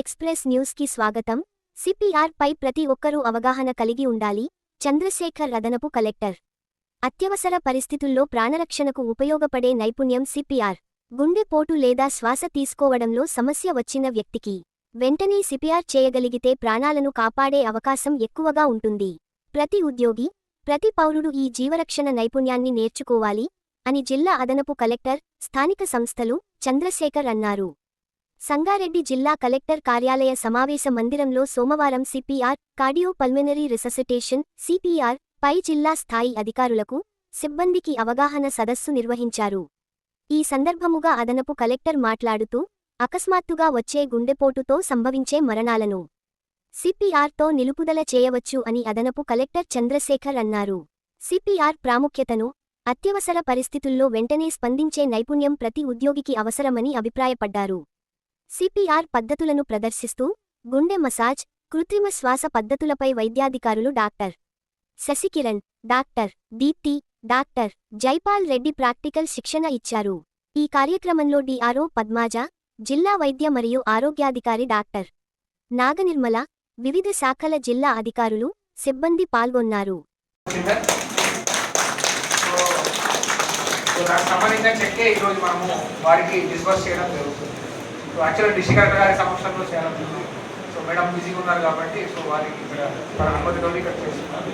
Express న్యూస్కి స్వాగతం. CPR పై ప్రతి ఒక్కరూ అవగాహన కలిగి ఉండాలి. చంద్రశేఖర్ అదనపు కలెక్టర్. అత్యవసర పరిస్థితుల్లో ప్రాణరక్షణకు ఉపయోగపడే నైపుణ్యం సిపిఆర్. గుండెపోటు లేదా శ్వాస తీసుకోవడంలో సమస్య వచ్చిన వ్యక్తికి. వెంటనే సిపిఆర్ చేయగలిగితే ప్రాణాలను కాపాడే అవకాశం ఎక్కువగా ఉంటుంది. ప్రతి ఉద్యోగి ప్రతి పౌరుడు ఈ జీవరక్షణ నైపుణ్యాన్ని నేర్చుకోవాలి అని జిల్లా అదనపు కలెక్టర్ స్థానిక సంస్థలు చంద్రశేఖర్ అన్నారు. సంగారెడ్డి జిల్లా కలెక్టర్ కార్యాలయ సమావేశ మందిరంలో సోమవారం CPR cardio pulmonary resuscitation CPR పై జిల్లా స్థాయి అధికారులకు సిబ్బందికి అవగాహన సదస్సు నిర్వహించారు. ఈ సందర్భముగా అదనపు కలెక్టర్ మాట్లాడుతూ అకస్మాత్తుగా వచ్చే గుండెపోటుతో సంభవించే మరణాలను సిపిఆర్తో నిలుపుదల చేయవచ్చు అని అదనపు కలెక్టర్ చంద్రశేఖర్ అన్నారు. సిపిఆర్ ప్రాముఖ్యతను అత్యవసర పరిస్థితుల్లో వెంటనే స్పందించే నైపుణ్యం ప్రతి ఉద్యోగికి అవసరమని అభిప్రాయపడ్డారు. సిపిఆర్ పద్ధతులను ప్రదర్శిస్తూ గుండె మసాజ్ కృత్రిమ శ్వాస పద్ధతులపై వైద్యాధికారులు doctor Sashikiran doctor Deepti doctor Jaipal Reddy practical శిక్షణ ఇచ్చారు. ఈ కార్యక్రమంలో డిఆర్ఓ పద్మాజ జిల్లా వైద్య మరియు ఆరోగ్యాధికారి డాక్టర్ నాగనిర్మల వివిధ శాఖల జిల్లా అధికారులు సిబ్బంది పాల్గొన్నారు. సో దానికి సంబంధించిన చెక్కే ఈరోజు మనము వారికి డిస్బర్స్ చేయడం జరుగుతుంది. సో యాక్చువల్గా డిస్ట్రిక్ట్ కలెక్టర్ గారి సమక్షంలో చేయాలని సో మేడం బిజీగా ఉన్నారు కాబట్టి సో వారికి ఇక్కడ వాళ్ళ అనుమతితో ఇక్కడ చేస్తున్నారు.